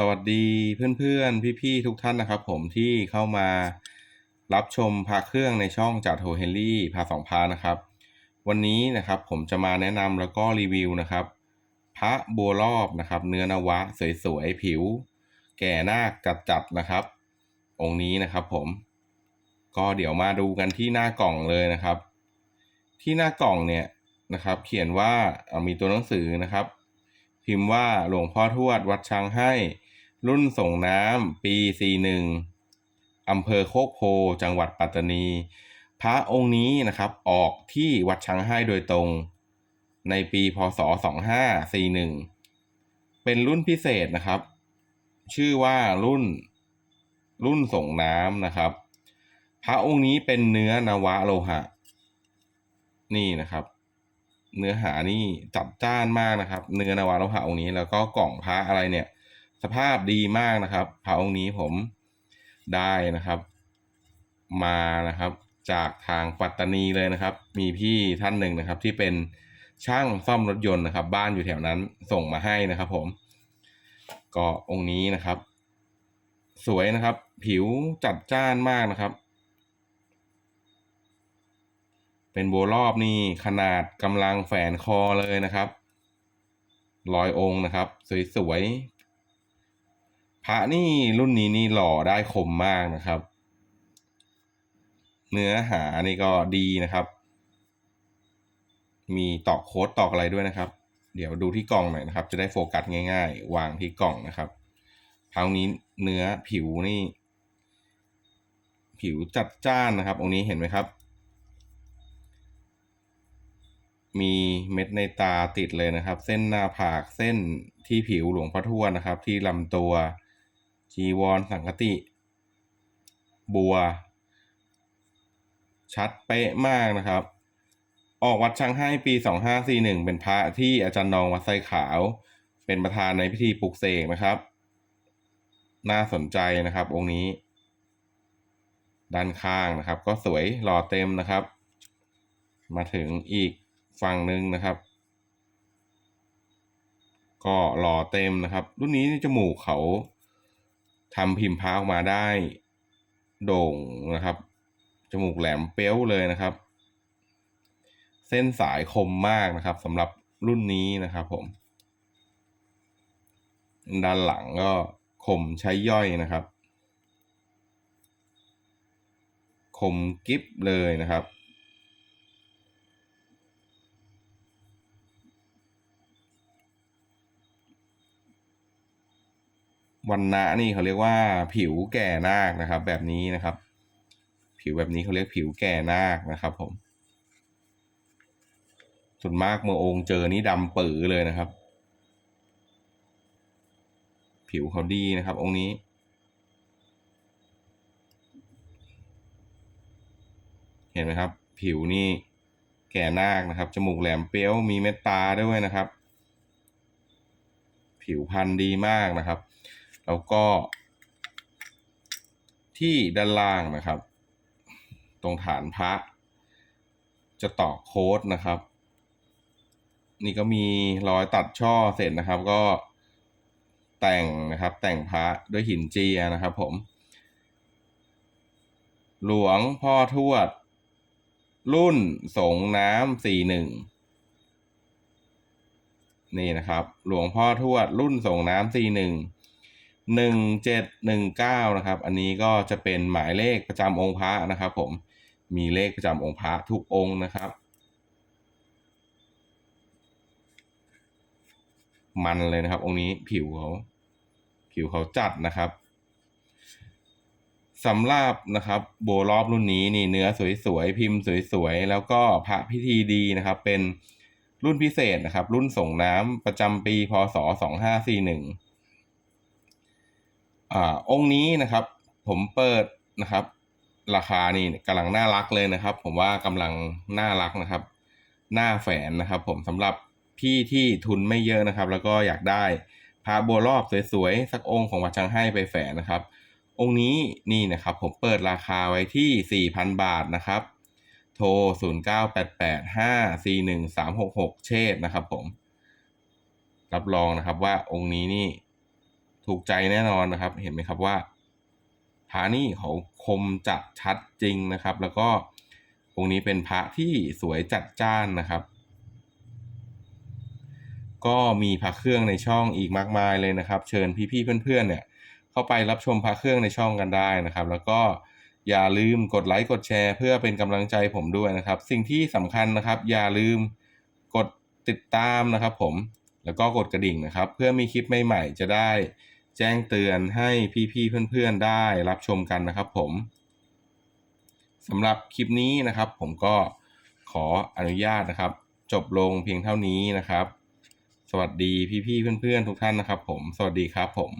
สวัสดีเพื่อนๆ พี่ๆ ทุกท่านนะครับผมที่เข้ามารับชมพระเครื่องในช่องจากโทเฮนรี่พาสองพานะครับ วันนี้นะครับผมจะมาแนะนำแล้วก็รีวิวนะครับ พระบัวรอบนะครับ เนื้อนวะสวยๆ ผิว แก่หน้าจัดๆนะครับ องค์นี้นะครับผม ก็เดี๋ยวมาดูกันที่หน้ากล่องเลยนะครับ ที่หน้ากล่องเนี่ยนะครับ เขียนว่ามีตัวหนังสือนะครับพิมพ์ว่าหลวงพ่อทวดวัดช้างให้ รุ่นส่งน้ำ ปี 41อำเภอโคกโพ จังหวัดปัตตานี พระองค์นี้นะครับออกที่วัดช้างให้โดยตรง ในปีพศ 2541 เป็นรุ่นพิเศษนะครับ ชื่อว่ารุ่น รุ่นส่งน้ำนะครับ พระองค์นี้เป็นเนื้อนวะโลหะ นี่นะครับเนื้อหานี่จัดจ้านมากนะครับ เนื้อนวะโลหะองค์นี้แล้วก็กล่องพระอะไรเนี่ย สภาพดีมากนะครับพระองค์นี้ผมได้นะครับ มานะครับ จากทางปัตตานีเลยนะครับ มีพี่ท่านหนึ่งนะครับ ที่เป็นช่างซ่อมรถยนต์นะครับ บ้านอยู่แถวนั้นส่งมาให้นะครับ ผมก็องค์นี้นะครับ สวยนะครับ ผิวจัดจ้านมากนะครับ เป็นโบรอบนี่ขนาดกำลังแฝนคอเลยนะครับ รอยองค์นะครับ สวยๆ พระนี่รุ่นนี้นี่หล่อได้คมมากนะครับ เนื้อหานี่ก็ดีนะครับ มีตอกโค้ดตอกอะไรด้วยนะครับ เดี๋ยวดูที่กล่องหน่อยนะครับ จะได้โฟกัสง่าย ๆ วางที่กล่องนะครับคราวนี้เนื้อผิวนี่ ผิวจัดจ้านนะครับ องค์นี้เห็นไหมครับ มีเม็ดในตาติดเลยนะครับ เส้นหน้าผากเส้นที่ผิวหลวงพ่อทวดนะครับ ที่ลำตัว จีวรสังคติ บัว ชัดเป๊ะมากนะครับ ออกวัดช้างให้ปี 2541 เป็นพระที่อาจารย์นองวัดไซขาว เป็นประธานในพิธีปลุกเสกนะครับ น่าสนใจนะครับ องค์นี้ ด้านข้างนะครับ ก็สวยหล่อเต็มนะครับ มาถึงอีกฝั่งหนึ่งนะครับก็หล่อเต็มนะครับ รุ่นนี้จมูกเขา ทำพิมพ์พาออกมาได้โด่งนะครับ จมูกแหลมเปี้ยวเลยนะครับ เส้นสายคมมากนะครับสำหรับรุ่นนี้นะครับผม ด้านหลังก็คมใช้ย่อยนะครับ คมกิฟเลยนะครับ วันนะนี่เขาเรียกว่าผิวแก่นาคนะครับ แบบนี้นะครับ ผิวแบบนี้เขาเรียกผิวแก่นาคนะครับ ผม ส่วนมากเมื่อองค์เจอนี่ดำปื๋อเลยนะครับ ผิวเขาดีนะครับ องค์นี้เห็นไหมครับ ผิวนี่แก่นาคนะครับจมูกแหลมเปี้ยวมีเม็ดตาด้วยนะครับ ผิวพรรณดีมากนะครับ แล้วก็ ที่ด้านล่างนะครับ ตรงฐานพระ จะต่อโค้ดนะครับ นี่ก็มีรอยตัดช่อเสร็จนะครับ ก็แต่งนะครับ แต่งพระด้วยหินเจียนะครับ ผม หลวงพ่อทวด รุ่นสงน้ำสี่หนึ่งนี่นะครับ หลวงพ่อทวดรุ่นส่งน้ำสี่หนึ่ง หนึ่งเจ็ดหนึ่งเก้านะครับ อันนี้ก็จะเป็นหมายเลขประจำองค์พระนะครับ ผม มีเลขประจำองค์พระทุกองค์นะครับ มันเลยนะครับ องค์นี้ผิวเขาผิวเขาจัดนะครับสำหรับนะครับโบรอบรุ่นนี้นี่เนื้อสวยๆพิมพ์สวยๆแล้วก็พระพิธีดีนะครับ เป็นรุ่นพิเศษนะครับ รุ่นส่งน้ำประจำปีพศส องห้าสี่หนึ่งอ่าองค์นี้นะครับ ผมเปิดนะครับ ราคานี่กำลังน่ารักเลยนะครับ ผมว่ากำลังน่ารักนะครับ หน้าแฝนนะครับ ผมสำหรับพี่ที่ทุนไม่เยอะนะครับ แล้วก็อยากได้พระบัวรอบสวยๆ สักองค์ของวัดช้างให้ไปแฝนนะครับ องค์นี้นี่นะครับ ผมเปิดราคาไว้ที่ 4,000 บาทนะครับ โทร 0988541366 เชษนะครับผม รับรองนะครับว่าองค์นี้นี่ ถูกใจแน่นอนนะครับ เห็นไหมครับว่าพระนี่เขาคมจัดชัดจริงนะครับ แล้วก็องค์นี้เป็นพระที่สวยจัดจ้านนะครับ ก็มีพระเครื่องในช่องอีกมากมายเลยนะครับ เชิญพี่ๆเพื่อนๆเนี่ย เข้าไปรับชมพระเครื่องในช่องกันได้นะครับ แล้วก็อย่าลืมกดไลค์กดแชร์ เพื่อเป็นกำลังใจผมด้วยนะครับ สิ่งที่สำคัญนะครับ อย่าลืมกดติดตามนะครับ ผมแล้วก็กดกระดิ่งนะครับ เพื่อมีคลิปใหม่ๆจะได้ แจ้งเตือนให้พี่ๆเพื่อนๆได้รับชมกันนะครับผมสำหรับคลิปนี้นะครับ ผมก็ขออนุญาตนะครับ จบลงเพียงเท่านี้นะครับ สวัสดีพี่ๆเพื่อนๆทุกท่านนะครับ ผม สวัสดีครับผม